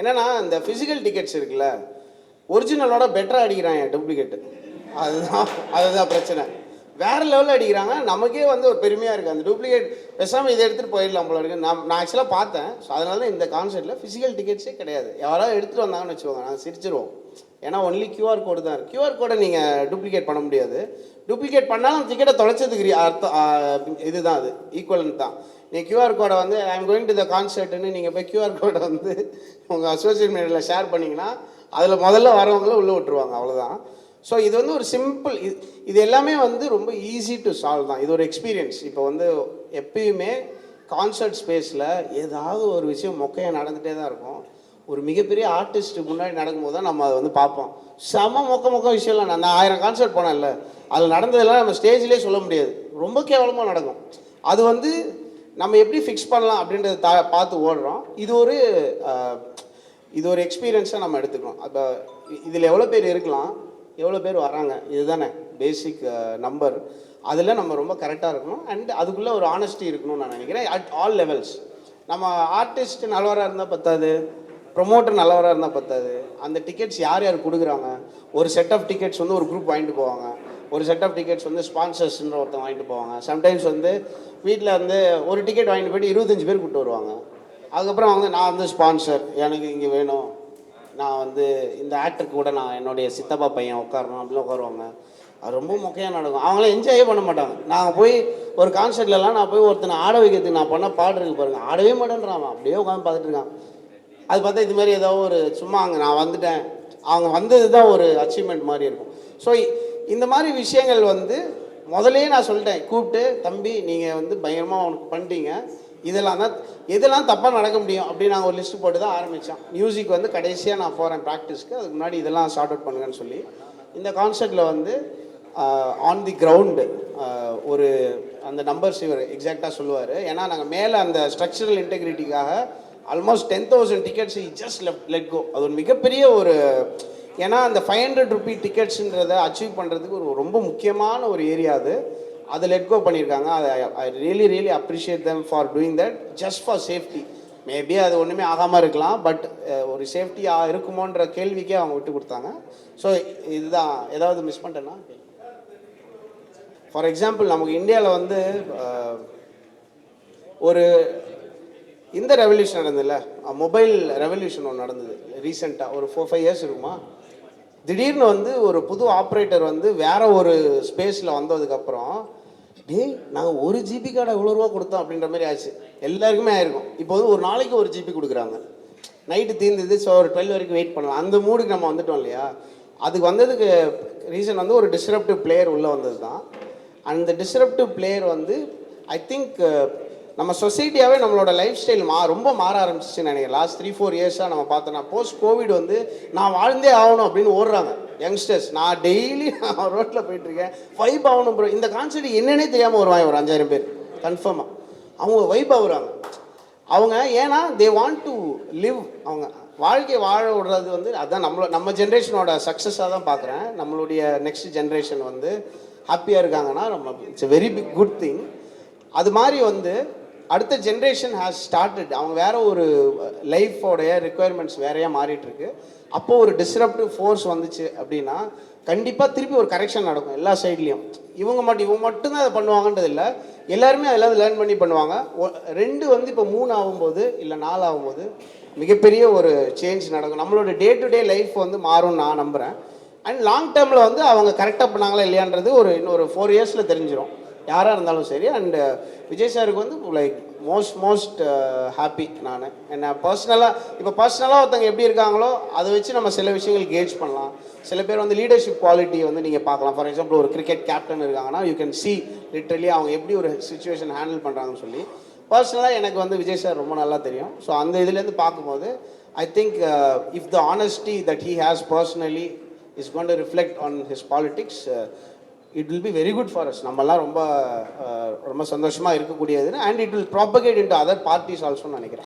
என்னன்னா இந்த physical tickets இருக்குல்ல ஒரிஜினலோட பெட்டராக அடிக்கிறாங்க டூப்ளிகேட்டு அதுதான் அதுதான் பிரச்சனை. வேறு லெவலில் அடிக்கிறாங்க நமக்கே வந்து ஒரு பெருமையாக இருக்குது அந்த டூப்ளிகேட் பேசாமல் இதை எடுத்துகிட்டு போயிடலாம் போல இருக்கு. நான் நான் ஆக்சுவலாக பார்த்தேன். ஸோ அதனால தான் இந்த கான்செர்ட்டில் ஃபிசிக்கல் டிக்கெட்ஸே கிடையாது. யாராவது எடுத்துகிட்டு வந்தாங்கன்னு வச்சுக்கோங்க நாங்கள் சிரிச்சிருவோம். ஏன்னா ஒன்லி கியூஆர் கோடு தான் கியூஆர் கோடை நீங்கள் டூப்ளிகேட் பண்ண முடியாது. டூப்ளிகேட் பண்ணாலும் டிக்கெட்டை தொலைச்சதுக்கு அர்த்தம் இதுதான் அது. ஈக்குவலன்ட் தான். நீங்கள் கியூஆர் கோடை வந்து I am going to the கான்சர்ட்னு நீங்கள் போய் கியூஆர் கோடை வந்து உங்கள் சோஷியல் மீடியாவில் ஷேர் பண்ணிங்கன்னா அதில் முதல்ல வரவங்கள உள்ளே விட்டுருவாங்க அவ்வளோதான் ஸோ இது வந்து ஒரு சிம்பிள் இது இது எல்லாமே வந்து ரொம்ப ஈஸி டு சால்வ் தான். இது ஒரு எக்ஸ்பீரியன்ஸ் இப்போ வந்து எப்பயுமே கான்சர்ட் ஸ்பேஸில் ஏதாவது ஒரு விஷயம் மொக்கையாக நடந்துகிட்டே தான் இருக்கும். ஒரு மிகப்பெரிய ஆர்டிஸ்ட் முன்னாடி நடக்கும்போது தான் நம்ம அதை வந்து பார்ப்போம். செம மொக்க மொக்க விஷயம்லாம் நான் நான் ஆயிரம் கான்சர்ட் போனேன்ல. அதில் நடந்ததெல்லாம் நம்ம ஸ்டேஜ்லேயே சொல்ல முடியாது. ரொம்ப கேவலமாக நடக்கும். அது வந்து நம்ம எப்படி ஃபிக்ஸ் பண்ணலாம் அப்படின்றத தா பார்த்து ஓடுறோம். இது ஒரு இது ஒரு எக்ஸ்பீரியன்ஸாக நம்ம எடுத்துக்கணும் அப்போ இதில் எவ்வளோ பேர் இருக்கலாம் எவ்வளோ பேர் வராங்க இதுதானே பேசிக் நம்பர் அதில் நம்ம ரொம்ப கரெக்டாக இருக்கணும். அண்ட் அதுக்குள்ளே ஒரு ஆனஸ்டி இருக்கணும்னு நான் நினைக்கிறேன். அட் ஆல் லெவல்ஸ் நம்ம ஆர்டிஸ்ட் நல்லவராக இருந்தால் பத்தாது. ப்ரொமோட்டர் நல்லவராக இருந்தால் பத்தாது. அந்த டிக்கெட்ஸ் யார் யார் கொடுக்குறாங்க? ஒரு செட் ஆஃப் டிக்கெட்ஸ் வந்து ஒரு குரூப் வாங்கிட்டு போவாங்க. ஒரு செட் ஆஃப் டிக்கெட்ஸ் வந்து ஸ்பான்சர்ஸ்ன்ற ஒருத்தன் வாங்கிட்டு போவாங்க. சம்டைம்ஸ் வந்து வீட்டில் வந்து ஒரு டிக்கெட் வாங்கிட்டு போயிட்டு இருபத்தஞ்சு பேர் கூப்பிட்டு வருவாங்க. அதுக்கப்புறம் வந்து நான் வந்து ஸ்பான்சர் எனக்கு இங்கே வேணும். நான் வந்து இந்த ஆக்டருக்கு கூட நான் என்னுடைய சித்தப்பா பையன் உட்காரணும் அப்படின்னு உட்காருவாங்க. அது ரொம்ப மொக்கையாக நடக்கும். அவங்களாம் என்ஜாயே பண்ண மாட்டாங்க. நாங்கள் போய் ஒரு கான்சர்ட்லலாம் நான் போய் ஒருத்தனை ஆட வைக்கிறதுக்கு நான் பண்ண பாடு இருக்கு பாருங்க. ஆடவே மாட்டேன்றான் அவன். அப்படியே உட்காந்து பார்த்துட்டு இருக்கான். அது பார்த்தா இது மாதிரி ஏதோ ஒரு சும்மா அங்கே நான் வந்துட்டேன். அவங்க வந்தது தான் ஒரு அச்சீவ்மெண்ட் மாதிரி இருக்கும். ஸோ இந்த மாதிரி விஷயங்கள் வந்து முதலே நான் சொல்லிட்டேன். கூப்பிட்டு தம்பி நீங்கள் வந்து பயங்கரமாக அவனுக்கு பண்ணிட்டீங்க. இதெல்லாம் தான் எதெல்லாம் தப்பாக நடக்க முடியும். அப்படின்னு நாங்கள் ஒரு லிஸ்ட் போட்டு தான் ஆரம்பித்தோம் மியூசிக் வந்து கடைசியாக நான் போகிறேன் ப்ராக்டிஸ்க்கு அதுக்கு முன்னாடி இதெல்லாம் ஷார்ட் அவுட் பண்ணுங்கன்னு சொல்லி. இந்த கான்சர்ட்டில் வந்து ஆன் தி கிரவுண்டு ஒரு அந்த நம்பர்ஸ் இவர் எக்ஸாக்டாக சொல்லுவார். ஏன்னா நாங்கள் மேலே அந்த structural இன்டெகிரிட்டிக்காக almost ten thousand tickets just left let go அது ஒரு மிகப்பெரிய ஒரு ஏன்னா அந்த ஃபைவ் ஹண்ட்ரட் ருபி டிக்கெட்ஸுன்றதை அச்சீவ் பண்ணுறதுக்கு ஒரு ரொம்ப முக்கியமான ஒரு ஏரியா அது. அதை லெட் கோ பண்ணியிருக்காங்க. அதை I really really appreciate them for doing that just for safety maybe அது ஒன்றுமே ஆகாமல் இருக்கலாம் பட் ஒரு சேஃப்டியாக இருக்குமோன்ற கேள்விக்கே அவங்க விட்டு கொடுத்தாங்க. ஸோ இதுதான். ஏதாவது மிஸ் பண்ணிட்டேன்னா? ஃபார் எக்ஸாம்பிள் நமக்கு இந்தியாவில் வந்து ஒரு இந்த ரெவல்யூஷன் நடந்ததுல மொபைல் ரெவல்யூஷன் ஒன்று நடந்தது ரீசெண்டாக ஒரு ஃபோர் ஃபைவ் இயர்ஸ் இருக்குமா? திடீர்னு வந்து ஒரு புது ஆப்ரேட்டர் வந்து வேற ஒரு ஸ்பேஸில் வந்ததுக்கப்புறம் டேய் நாங்கள் ஒரு ஜிபி கார்டை இவ்வளோ ரூபா கொடுத்தோம் அப்படின்ற மாதிரி ஆச்சு எல்லாருக்குமே ஆயிருக்கும். இப்போ வந்து ஒரு நாளைக்கு ஒரு ஜிபி கொடுக்குறாங்க. நைட்டு தீர்ந்தது ஸோ ஒரு டுவெல் வரைக்கும் வெயிட் பண்ணலாம். அந்த மூடுக்கு நம்ம வந்துட்டோம் இல்லையா? அதுக்கு வந்ததுக்கு ரீசன் வந்து ஒரு டிஸ்ரப்டிவ் பிளேயர் உள்ளே வந்தது தான் அந்த டிஸ்ரப்டிவ் பிளேயர் வந்து ஐ திங்க் நம்ம சொசைட்டியாகவே நம்மளோட லைஃப் ஸ்டைல் மா ரொம்ப மாற ஆரம்பிச்சிச்சுன்னு நினைக்கிறேன். லாஸ்ட் த்ரீ ஃபோர் இயர்ஸாக நம்ம பார்த்தோன்னா போஸ்ட் கோவிட் வந்து நான் வாழ்ந்தே ஆகணும் அப்படின்னு ஓடுறாங்க யங்ஸ்டர்ஸ் நான் டெய்லி நான் ரோட்டில் போயிட்டுருக்கேன். வைப் ஆகணும் ப்ரோ இந்த கான்செப்ட் என்னன்னே தெரியாமல் வருவாங்க ஒரு அஞ்சாயிரம் பேர். கன்ஃபார்மாக அவங்க வைப் ஆகுறாங்க. அவங்க ஏன்னா தே வாண்ட் டு லிவ் அவங்க வாழ்க்கையை வாழ விடுறது வந்து அதான் நம்மளோட நம்ம ஜென்ரேஷனோட சக்ஸஸாக தான் பார்க்குறேன். நம்மளுடைய நெக்ஸ்ட் ஜென்ரேஷன் வந்து ஹாப்பியாக இருக்காங்கன்னா நம்ம it's very big good thing அது மாதிரி வந்து அடுத்த ஜென்ரேஷன் ஹேஸ் ஸ்டார்டட் அவங்க வேற ஒரு லைஃபோடைய ரிக்குவயர்மெண்ட்ஸ் வேறையா மாறிட்டு இருக்கு அப்போ ஒரு டிஸ்ரப்டிவ் ஃபோர்ஸ் வந்துச்சு அப்படின்னா கண்டிப்பாக திருப்பி ஒரு கரெக்ஷன் நடக்கும் எல்லா சைட்லேயும் இவங்க மட்டும் இவங்க மட்டும்தான் அதை பண்ணுவாங்கன்றது இல்லை. எல்லாருமே அதெல்லாம் லேர்ன் பண்ணி பண்ணுவாங்க. ரெண்டு வந்து இப்போ மூணு ஆகும்போது இல்லை நாலு ஆகும்போது மிகப்பெரிய ஒரு சேஞ்ச் நடக்கும். நம்மளோட டே டு டே லைஃப் வந்து மாறும்னு நான் நம்புகிறேன் அண்ட் லாங் டேர்மில் வந்து அவங்க கரெக்டாக பண்ணாங்களா இல்லையான்றது ஒரு இன்னொரு ஃபோர் இயர்ஸில் தெரிஞ்சிடும் யாராக இருந்தாலும் சரி அண்டு விஜய் சாருக்கு வந்து லைக் மோஸ்ட் மோஸ்ட் ஹாப்பி நான். என்ன பர்சனலாக இப்போ பர்சனலாக ஒருத்தங்க எப்படி இருக்காங்களோ அதை வச்சு நம்ம சில விஷயங்கள் கேஜ் பண்ணலாம். சில பேர் வந்து லீடர்ஷிப் குவாலிட்டியை வந்து நீங்கள் பார்க்கலாம். ஃபார் எக்ஸாம்பிள் ஒரு கிரிக்கெட் கேப்டன் இருக்காங்கன்னா யூ கேன் சி லிட்ரலி அவங்க எப்படி ஒரு சுச்சுவேஷன் ஹேண்டில் பண்ணுறாங்கன்னு சொல்லி. பர்சனலாக எனக்கு வந்து விஜய் சார் ரொம்ப நல்லா தெரியும். ஸோ அந்த இதுலேருந்து பார்க்கும்போது I think if the honesty that he has personally is gone to reflect on his politics it will be very good for us நம்மலாம் ரொம்ப ரொம்ப சந்தோஷமாக இருக்கக்கூடியதுன்னு and it will propagate into other parties ஆல்சோன்னு நினைக்கிறேன்.